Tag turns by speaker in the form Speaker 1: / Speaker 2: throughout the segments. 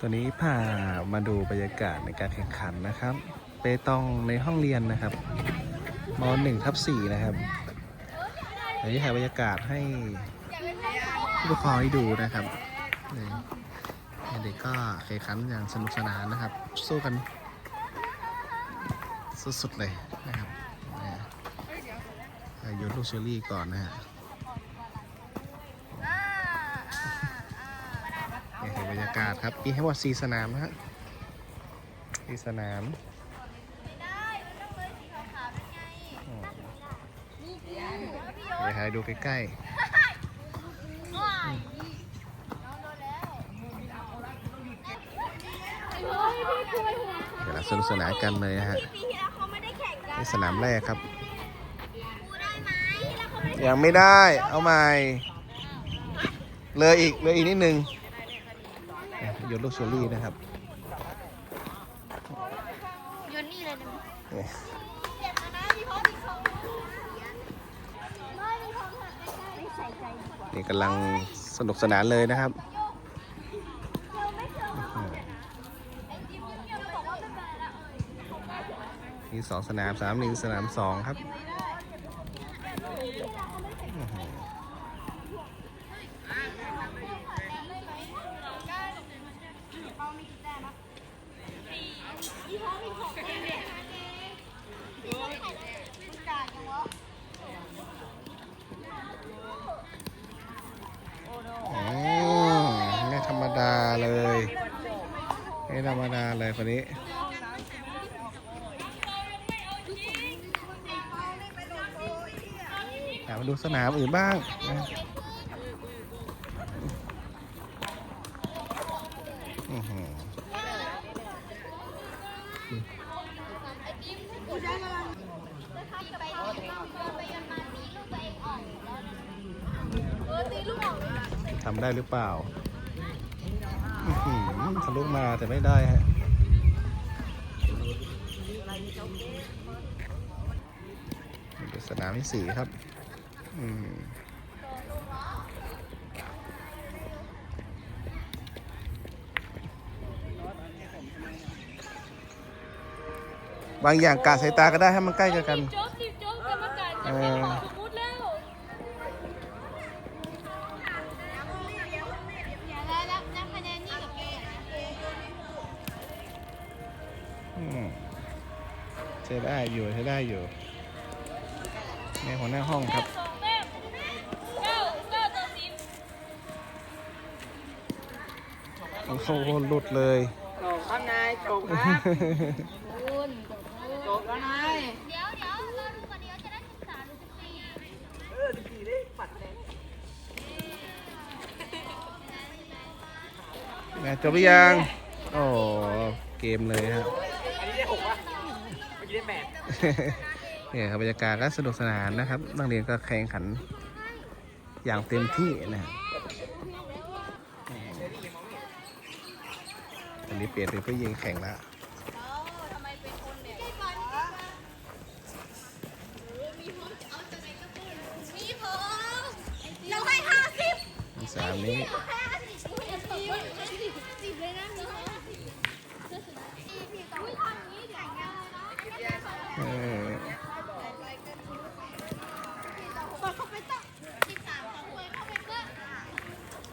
Speaker 1: ตอนนี้พามาดูบรรยากาศในการแข่งขันนะครับ เปตองในห้องเรียนนะครับมหนึ่งทับสี่นะครับเดี๋ยวจะถ่ายบรรยากาศให้ผู้ปกครองได้ดูนะครับเด็กก็แข่งขันอย่างสนุกสนานนะครับ สู้กันสุดๆเลยนะครับนี่อะโยนลูกเชอรี่ก่อนนะฮะากาศครับมีทั้งหมด4สนามนะฮะสี่สนามอ๋อเดี๋ยวให้ดูใกล้ๆเดี๋ยวเราสนุกสนานกันเลยนะฮะ
Speaker 2: ปีที่แล้วเขาไม่ได้แข่งกัน
Speaker 1: นี่สนามแรกครับ
Speaker 2: กูได้ไหมแล้วเขาไม่ได้
Speaker 1: ยังไม่ได้ เอาใหม่ เลยอีก เลยอีกนิดนึงอะโยนลูกเชอรี่นะครับ
Speaker 2: โยนนี่เลยนะ
Speaker 1: นี่
Speaker 2: เจ็บนะมีพ่อมีของไม่มีของหักไม่ใส่ใจดีกว่า
Speaker 1: นี่กำลังสนุกสนานเลยนะครับ
Speaker 2: เราไม่เจอไอ้จิ๊บยังบอกว่าไม่เป็นไรละเอ้ย
Speaker 1: มีสองสนามสนามหนึ่งสนามสองครับอื้อหืออืมไม่ธรรมดาเลยไม่ ธรรมดาเลยคนนี้อยากมาดูสนามอื่นบ้างนะอื้อหือ
Speaker 2: ไปไปยันมาตีลูกตัวเองออกแล้วเออตีลูกออกเลย
Speaker 1: ทำได้หรือเปล่าอื้อหือ ทะลุมาแต่ไม่ได้ฮะนี่เป็นสนามที่สี่ครับ อืมบางอย่างกาสายตาก็ได้ให้มันใกล้กัน ช้ได้อยู่ใช้ได้อยู่ในหัวหน้าห้องครับ
Speaker 3: สองแต้มเก้าเก้าต่อสิบ
Speaker 1: โอ้โหหลุดเลย
Speaker 4: โจบครับนายโจบครับโจบแล้วนาย
Speaker 2: เดี๋ยวเดี๋ยวเราดูก่อนเดี๋ยวจะได้สิบสามหรือสิบสี่
Speaker 4: เออสิบสี่ได้ปัดเลย
Speaker 1: นะจบหรือยัง โอ้ เกมเลยฮะ
Speaker 4: อันนี้ได้หกวะเมื่อกี้ได้แปด
Speaker 1: เนี่ยครับบรรยากาศก็สนุกสนานนะครับนักเรียนก็แข่งขันอย่างเต็มที่นะฮะตอนนี้เปลี่ยนเป็นผู้ยิงแข่งแล้ว
Speaker 2: มีผมเราให้ห้าสิบ
Speaker 1: ที่สามนี้
Speaker 2: ให้ห้าสิบสิบเลยนะมีห้าสิบพี่ต่อทำอย่างนี้เดี๋ยว
Speaker 1: เออ
Speaker 2: เปิดเข้าไปต่อสิบสามของเว้ยเข้าไปเพื่อ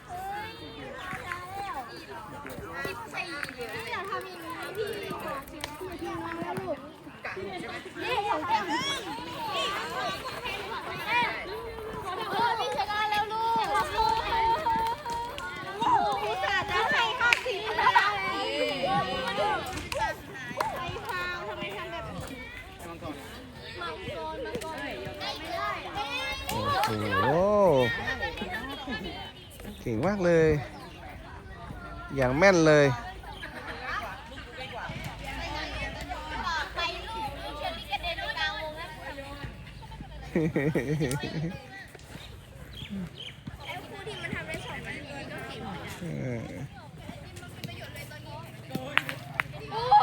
Speaker 2: เอ้ยมาแล้วสิบสี่พี่อย่าทำอย่างนี้พี่บอกสิบสี่พี่มาแล้วลูกนี่ของแก้มนี่ของแก้มของแก้มเออพี่ชนะแล้วลูกโอ้โหอุตส่าห์จะให้ห้าสิบแล้วไอ้พาวทำไมทำแบบนี้ มังกรมังกรไม่ได้
Speaker 1: โหเก่งมากเลย อย่างแม่นเลย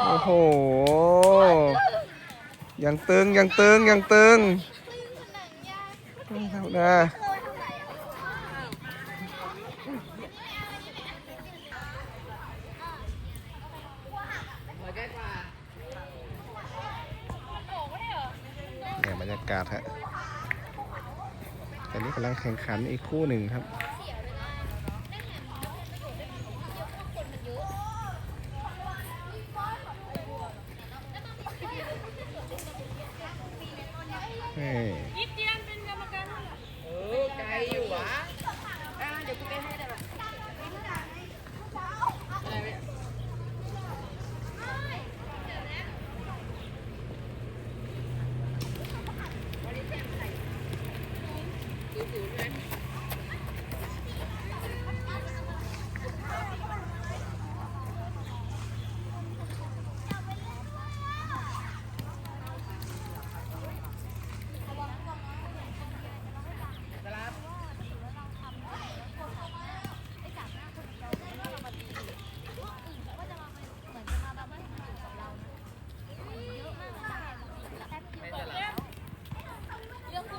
Speaker 1: โอ้โห ยังตึง ยังตึง ยังตึง เขาเด้อเนี่ยบรรยากาศฮะตอนนี้กำลังแข่งขันอีกคู่หนึ่งครับ ย
Speaker 3: ยิบเจียนเป็นกรรมการเท่าไหร่
Speaker 4: เออไกลอยู่วะอะเดี๋ยวกูไปให้ได้ไหมอะ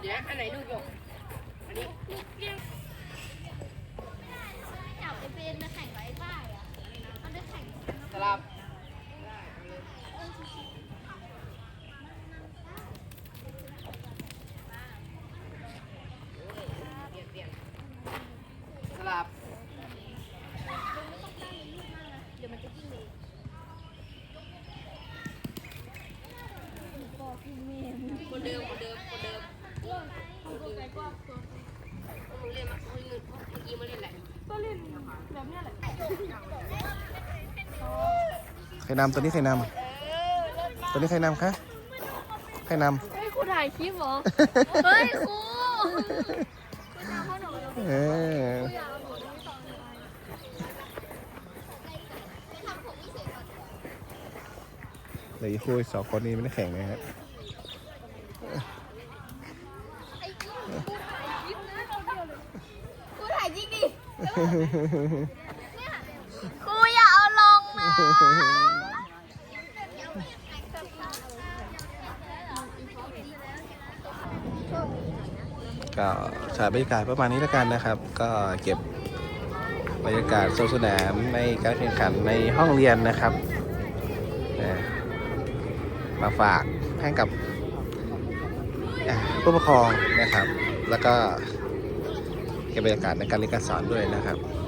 Speaker 4: เดี๋ยวอันไหนดูจบอันนี้
Speaker 2: อยากไปเป็นมาแข่งกับไอ้บ้ายอะมันได้แข่ง
Speaker 4: สลับสลับ
Speaker 2: เดี๋ยวมันจะยิ่งเลย
Speaker 3: คนเดิมคนเดิมคนเดิมมึงเล่นมามึงเล่นเมื่อกี้มาเล่นแหละก็เล่นแบบเนี้ยแหละ
Speaker 1: ใครนำตัวนี้ใครนำตัวนี้ใครนำคะใครน
Speaker 3: เฮ้ยครูถ่ายคลิปเหรอ
Speaker 2: เฮ้ยครูำ
Speaker 1: เออเหลืออีกคู่อีกสองคนนี้ไม่ได้แข่งเลยฮะ
Speaker 2: ครูถ่ายจริงดิ ครูอย่าเอาลงนะ
Speaker 1: ก็ถ่ายบรรยากาศประมาณนี้แล้วกันนะครับ ก็เก็บบรรยากาศโซสนามในการแข่งขันในห้องเรียนนะครับ มาฝากให้กับผู้ปกครองนะครับ แล้วก็ ก็บบรรยากาศในการเรียนการสอนด้วยนะครับ